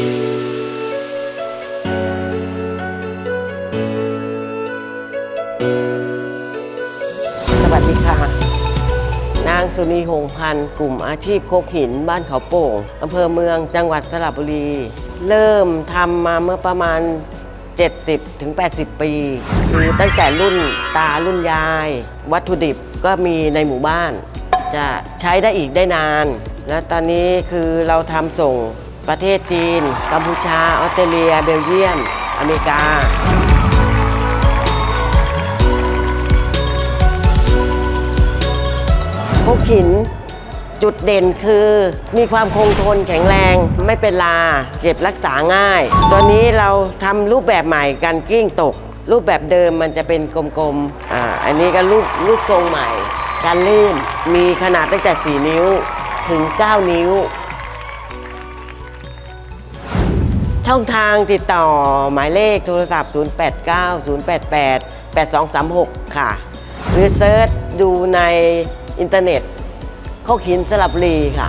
สวัสดีค่ะ นางสุนีหงส์พันธ์กลุ่มอาชีพโคกหินบ้านเขาโป่งอำเภอเมืองจังหวัดสระบุรี เริ่มทำมาเมื่อประมาณ 70ถึง80 ปี คือตั้งแต่รุ่นตารุ่นยาย วัตถุดิบก็มีในหมู่บ้าน จะใช้ได้อีกได้นาน และตอนนี้คือเราทำส่ง ประเทศจีน กัมพูชา ออสเตรเลีย เบลเยียม อเมริกา พวกหินจุดเด่นคือมีความคงทนแข็งแรงไม่เป็นลา เก็บรักษาง่ายตัวนี้เราทำรูปแบบใหม่กันกิ้งตก รูปแบบเดิมมันจะเป็นกลมๆ อ่า อันนี้ก็รูปรูปทรงใหม่ การลื่นมีขนาดตั้งแต่ 4 นิ้วถึง 9 นิ้ว ช่องทางติดต่อหมายเลขโทรศัพท์ 089 088 8236 ค่ะ หรือเซิร์ชดูในอินเทอร์เน็ตข้อหินสลับรีค่ะ